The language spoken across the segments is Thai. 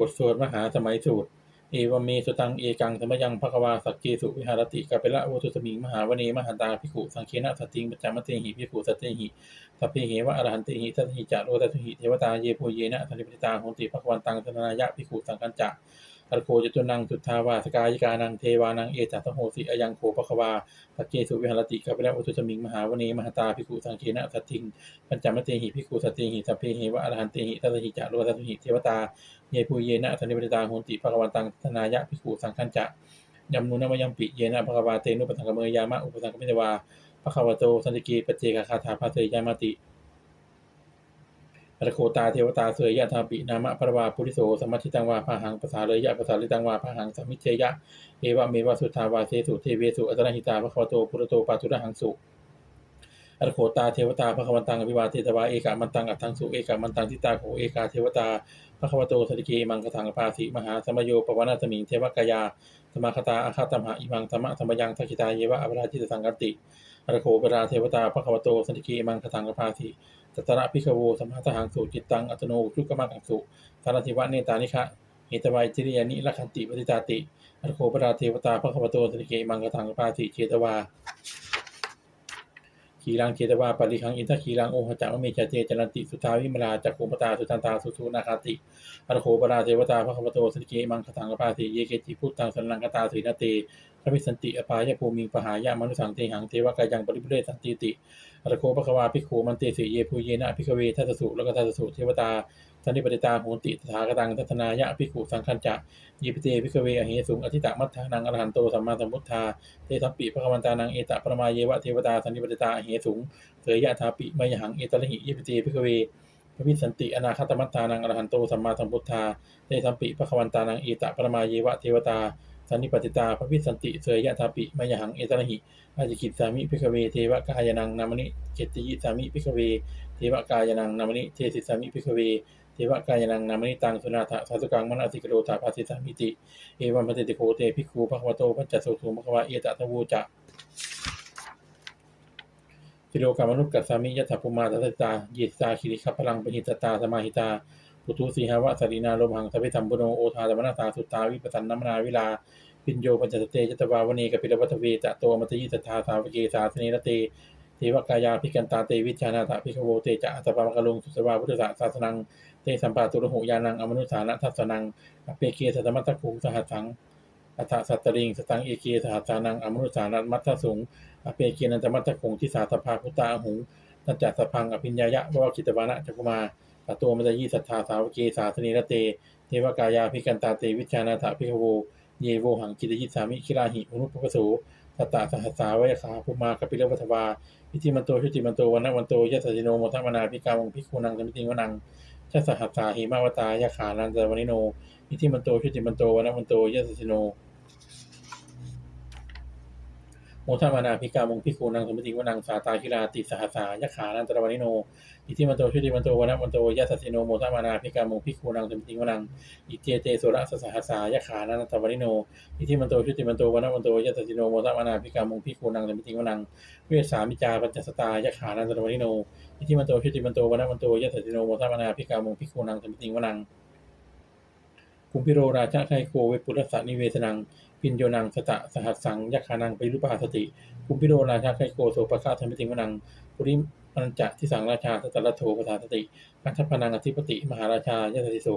บทสวดมหาสมัยสูตร เอวเมสตังเอกังสมยังภควาสักเกสุวิหารติกาเปละโวตุสมิงมหาวเนมหันตาภิกขุสังเคนะสติงปัจจามเตหิภิกขุสตเตหิสัพเพเหวะอรหันติหิสัตหิจาโรตัสหิเทวตาเยโพเยนะสันติปติตาโหติภควันตังสนายะภิกขุสังกัญจะ อรโคจตุนังสุทธาวาสกายิกานังเทวานังเอจัตโหสิอยังโคภควาสักเกสุวิหารติกาเปละโวตุสมิงมหาวเนมหันตาภิกขุสังเคนะสติงปัจจมเตหิภิกขุสตเตหิสัพเพเหวะอรหันติหิสัตหิจาโรตัสหิเทวตาเยภูเยนะสันนิปตาโหนติภควตังธนายะภิกขุสังคัญจะยัมนุนามยัมปิเยนะภควาเตนุปสังกเมยามะอุปสังกมิตวาภควโตสันติกีปเจกคาถาภาเสยามาติ อรโคตาเทวตาเสยยะธาปินามะพระวาปุริโสสมัติตังวาพาหังภาษาเลยยะภาษาลิตังวาพาหังสมิเจยะเอวะเมวะสุทธาวาเสสุเทเวสุอัตระหิตาภควโตปุรโตปาตุระหังสุ อรโคตาเทวตาภควันตังอภิวาเทตวาเอกามันตังอัตถังสุเอกามันตังทิตาโขเอกาเทวตาพระควโตสติเกมังคถังปาสิมหาสมโยปวนาสมิงเทวกายาสมคตาอาคาตมหาอิมังธรรมะธรรมยังทักขิตาเยวะอภราจิตสังกติอรโคปราเทวตาพระควโตสติเกมังคถังปาสิตตระพิขโวสมหาทหังสุจิตตังอัตโนทุกขมังกังสุสารทิวะเนตานิคะเหตวัยจิริยานิลักขันติปฏิตาติอรโคปราเทวตาพระควโตสติเกมังคถังปาสิเจตวา ขีรังเจตวาปริคังอินทขีรังโอหจักมเมจเจจรันติสุทาวิมลาจักขุปตาสุทันตาสุสุนาคาติอรโคปราเทวตาพระคัมโตสติเกมังคตังกปาสีเยเกจิพุทธังสันลังกตาสีนาเตพระมิสันติอภายภูมิงปหายามนุสังเตหังเทวกายังปริบุเรสันติติอรโคปะควาภิกขุมันเตสิเยภูเยนะภิกขเวทัสสุแล้วก็ทัสสุเทวตา สันนิปติตาโหติตถาคตังทัตนายะภิกขุสังคัญจะยิปิเตภิกเวอเหสุงอธิตะมัทธานังอรหันโตสัมมาสัมพุทธาเตทัมปิพระคัมตานังเอตะปรมาเยวะเทวตาสันนิปติตาเหสุงเสยยะทาปิมยหังเอตระหิยิปติพิกเวพระวิสันติอนาคตมัตตานังอรหันโตสัมมาสัมพุทธาเตสัมปิพระควันตานังเอตะปรมาเยวะเทวตาสันนิปติตาพระวิสันติเสยยะทาปิมยหังเอตระหิอาจิกิตสามิพิกเวเทวกายนังนามนิเจติยิสามิพิกเวเทวกายนังนามนิเทสิสามิพิกเว เทวกายนังนามนิตังสุนาถะสาสุกังมนาสิกโรธาภาสิสามิติเอวัมปฏิติโคเตภิกขุภควโตปัญจสุสุภควาเอตะทวูจะกิโลกรรมนุษย์กัสามิยถาภูมาทัตตาเยตตาคิริขพลังปหิตตาสมาหิตาปุตุสีหวะสรีนาโลมหังสัพพิสัมปุโนโอทาธรรมนาตาสุตตาวิปสันนมนาวิลาปิญโยปัญจสเตจตวาวณีกปิลวัตเวตะโตมัตยิสทธาสาวเกสาสเนรเต เทวกายาพิกันตาเตวิชานาตาพิขโวเตจะอัสปามกลุงสุสวาพุทธศาสสนังเตสัมปาตุระหุยานังอมนุสานะทัสนังอเปเกสัตมัตตคุงสหัสสังอัฏฐสัตตริงสตังเอเกสหัสสานังอมนุสานัมัตตสุงอเปเกียนันตมัตตคุงที่สาสภาพุตตาหุงนันจัตสพังอภิญญายะวะคิตวานะจักุมาตตัวมัจยีสัทธาสาวเกสาสนีรเตเทวกายาพิกันตาเตวิชานาถาพิขโวเยโวหังกิตยิสามิคิราหิอนุปปโส สตาสหัสสาวยขาภูมากปิเลวัฏวาพิธิมันโตชุติมันโตวันนวันโตยะสสิโนโมทัมนาพิกามังพิคูนังสมิติวนังชาสหัสสาหิมาวตายะขานันตวนิโนพิธิมันโตชุติมันโตวันนวันโตยะสสิโน โมทามานาพิกามงพิคูนังสมติวนังสาตาคิราติสหสายะขานันตรวานิโนอิทิมันโตชุติมันโตวนะมันโตยัสสิโนโมทามานาพิกามงพิคูนังสมติวนังอิเจเตสุระสสหสายะขานันตรวานิโนอิทิมันโตชุติมันโตวนะมันโตยัสสิโนโมทามานาพิกามงพิคูนังสมติวนังเวสามิจาปัญจสตายะขานันตรวานิโนอิทิมันโตชุติมันโตวนะมันโตยัสสิโนโมทามานาพิกามงพิคูนังสมติวนังคุมพิโรราชาไคโคเวปุรสานิเวสนัง ปินโยนังสตะสหัสสังยักขานังไปรุปาสติคุมพิโรราชาไคโกโสปะคาธรรมิติวนังปุริมัญจะที่สังราชาสตตะโทปทาสติพันธพนังอธิปติ มหาราชายะติโส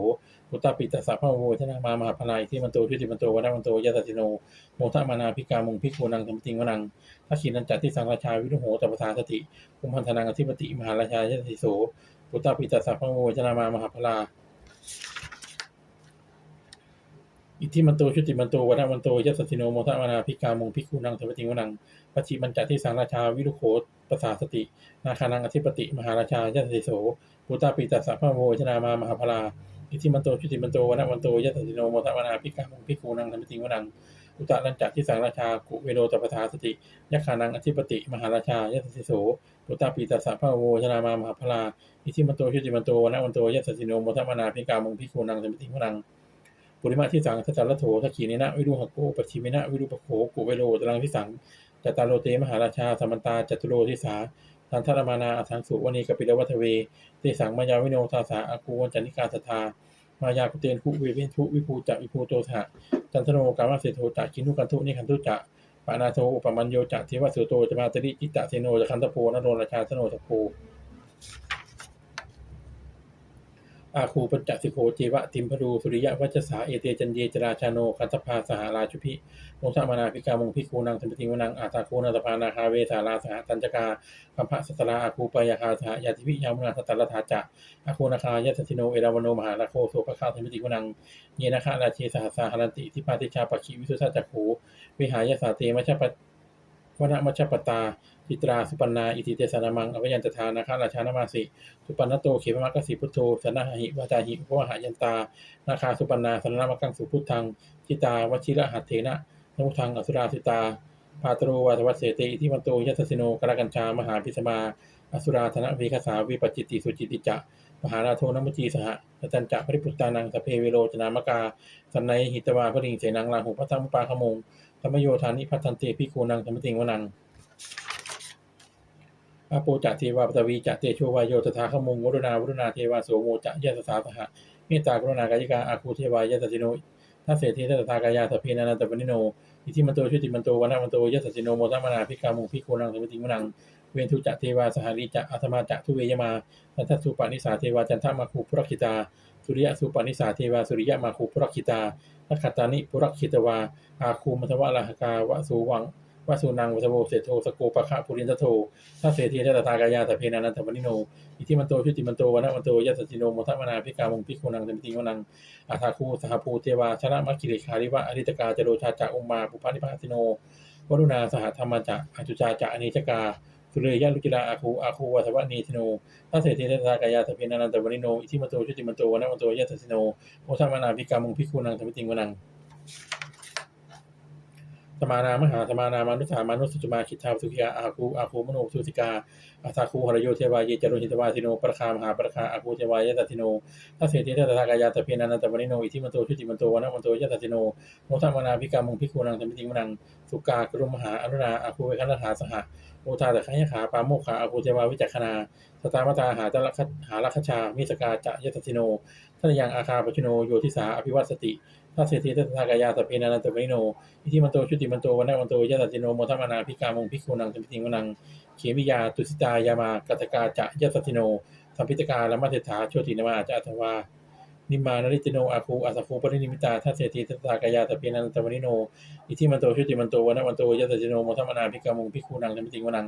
ปุตตาปิตสสะพะโวชนะมามหาพลายที่มันโตชุติมันโตวันมันโตยะติโนโมทมานาพิกามงพิคูนังธรรมติงวนังทักขินันจัที่สังราชาวิรุโหตปทาสติคุมพันธนังอธิปติ มหาราชายะติโสปุตตาปิตสสะพะโวชนะมามหาพลา อิทธิมันโตชุติมันโตวัฏมันโตยัสสติโนโมทะมนาพิกามงพิคูนังเทวติวนังปัจฉิมันจัที่สังราชาวิรุโขปสาสติ นาคานังอธิปติ มหาราชายัสสิโสปุตตาปิตัสสะพะโวชนามามหาพลาอิทธิมันโตชุติมันโตวัฏมันโตยัสสติโนโมทะมนาพิกามงพิคูนังเทวติวนังอุตตะนันจัที่สังราชากุเวโรตปทาสติยักขานังอธิปติ มหาราชายัสสิโสปุตตาปิตัสสะพะโวชนามามหาพลาอิทธิมันโตชุติมันโตวัฏมันโตยัสสิโนโมทะมนาพิกามงพิคูนังเทวติวนัง ปุริมาที่สังทัสสารโถทักขีนินะวิรุหโกปัจฉิมินะวิรุปโขกุเวโรตรังที่สังจตตารโลเตมหาราชาสมันตาจตุโรทิสาทันทรมานาอสังสุวณีกปิลวัฒเวเตสังมายาวิโนทาสาอากูวันจันนิกาสทามายาคุเตนคุเวเวนทุวิภูจะวิภูโตสะจันทโนกามเสโทจะคินุกันทุนิคันทุจะปานาโทอุปมัญโยจะเทวสุโตจะมาตริจิตตะเทโนจะคันตโพนโรราชาสโนตโพ อาคูปัญจสิโคเจวะติมพดูสุริยะวัจสาเอเตจันเยจราชาโนคันตภาสหราชุพิมงสมานาพิกามงพิคูนังสัมปติวนังอาตาคูนันตภานาคาเวสาราสหตัญจกาคัมภะสัตราอาคูปยาคาสหยาติวิยามุนาสตตรธาจะอาคูนาคายัสสิโนเอราวโนมหาลาโคโสภคาสัมปติวนังเยนะคะราเชสหัสสาหรันติทิปาติชาปคิวิสุทธจักขูวิหายสาเตมัชฌป วนมัชปตาจิตราสุปันนาอิติเตสนามังอภยันตทานาคาราชานามาสิสุปันนโตเขมมักกสิพุทโธสนะหิวาจาหิอุปวหายันตานาคาสุปันนาสนะมักังสุพุทธังจิตาวชิระหัตเถนะนมุทังอสุราสิตาพาตโรวาทวัสเสติอิทิมันโตยัสสิโนกรกัญชามหาพิสมาอสุราธนวีคสาวิปจิตติสุจิติจะมหาราโทนมุจีสหะตตันจะปริปุตตานังสเพเวโรจนามกาสันไนหิตวาพริงเสนังลาหุพัตตัมปาขมง ธรรมโยธานิพัฒนเตพิคูนังธรรมติงวนังอาโปจะเทวาปตวีจัตเตโชวายโยตถาขมุงวรุณาวรุณาเทวาโสโมจะยะสสาสหะเมตตากรุณากายิกาอาคูเทวายะสสิโนทัศเสทีทัศตากายาสพเพนันตปนิโนอิทิมันโตชุติมันโตวนามันโตยะสสิโนโมทัมนาพิกามุงพิโคนังธรรมติงวนัง เวนทุจะเทวาสหาริจะอัตมาจะทุเวยมาสันทสุปานิสาเทวาจันทมาคูพุรคิตาสุริยะสุปานิสาเทวาสุริยะมาคูพุรคิตานักขตานิพุรคิตวาอาคูมัทวะลาหกาวะสูวังวสุนังวัสโวเสโทสโกปะคะปุรินทโทถ้าเสถียรตากายาตเพนานันตวนิโน อิทิมันโตชุติมันโตวนะมันโตยัสสจิโนโมทัมนาพิกามงพิโคนังสมิติวนังอาทาคูสหภูเทวาชนะมัคคิริคาริวะอริตกาจโรชาจะอุมมาปุพานิพาสิโนวรุณาสหธรรมจะอจุจาจะอเนจกา สุเรยะลุกิราอาคูอาคูวัสวะเนธิโนถ้าเสถียรตถากายาสเพนานันตวริโน อิทิมโตชุติมโตวนะมันโตยัสสิโนโมทัมนาพิกามุงพิโคนังธรรมิติวนัง สมานามหาสมานามานุสามานุสุจมาคิทธาสุขิยาอาคูอาคูมโนสุสิกาอาสาคูหรโยเทวายเยจโรหิตวาสิโนประคามหาประคาอาคูเทวายะตติโนทัสเสติเตตถากายาตเพนันตวนิโนอิทิมันโตชุติมันโตวนะมันโตยะตติโนโมทัมนาพิกามุงพิคูนังธรรมิติมนังสุกากรุมหาอนุนาอาคูเวคันธาสหะโอทาตะขยขาปาโมกขาอาคูเทวาวิจักขณาสตามตาหาตะลคหาลัคชามิสกาจะยะตติโนทันยังอาคาปชุโนโยทิสาอภิวัตสติ ทัสเสติเตตถากายาตเพนันตวนิโนอิทิมันโตชุติมันโตวันนะมันโตยะตัติโนโมทัมนาพิกามงพิคูนังสัมปิติงวนังเขมิยาตุสิตายามากัตกาจะยะตัติโนสัมพิตกาละมัเถถาโชตินมาจะอัตวานิมานริติโนอาคูอาสฟูปรินิมิตาทัสเสติทัตตากายาตเปียนันตวนิโนอิทิมันโตชุติมันโตวันนะมันโตยะตัติโนโมทัมนาพิกามงพิคูนังสัมปิติงวนัง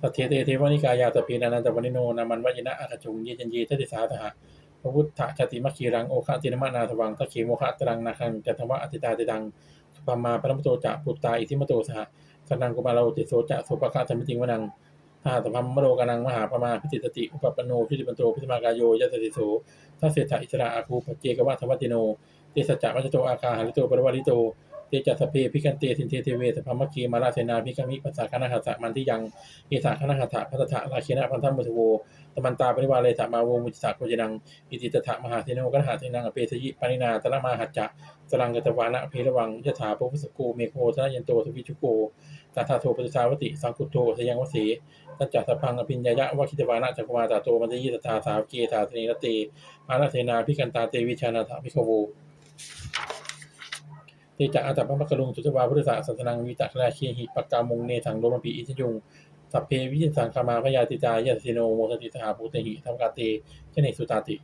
สัทเทเตเทวนิกายาตเปียนันตวนิโนนามันวายนะอาคจุงเยจันเยทัติสาสหะ พระพุทธชาติมัคคีรังโอคะตินมานาทวังตะเขโมคะตรังนาคังจัตวะอติตาติดังปามาปรมโตจะปุตตาอิทิมโตสหสนังกุมาโรติโสจะโสปะคะธรรมติงวนังทาตพัมมโรกานังมหาปมาพิจิตติอุปปโนพิจิปันโตพิสมากายโยยัตติโสทัศเสถะอิสระอาคูปเจกวะธรรมติโนเตสจะมัจโตอาคาหริโตปรวาริโต เตจัสสพเพพิกันเตสินเทเทเวสพมัคคีมาราเสนาพิกามิปัสสะคณหัสสะมันทิยังเอสาคณหัสสะพัสสะราเคนะพันธมุทโวตมันตาปริวาเลสมาโวมุจิสาโคจนังอิติตถะมหาเทโนกัหาเทนังอเปสยิปานินาตระมาหัจจะสลังกตวานะเพระวังยถาปุพุสโกเมโคทนะยันโตทวิชุโกตถาโทปฏิสาวติสังคุโตสยังวสีตัจจสพังอภิญญายะวะคิตวานะจักวาตาโตมันตยิตถาสาวเกตาสเนรเตมานาเทนาพิกันตาเตวิชานาถาพิขโว เตจะอาตปะมะกะลุงจุตวาพุทธศาสนังวิจักราชีหิปกกามุงเนถังโลมปีอิทยุงสัพเพวิจิสังคามาพยาติจายาสิโนโมสติสหภูเตหิธรรมกาเตชเนสุตาติ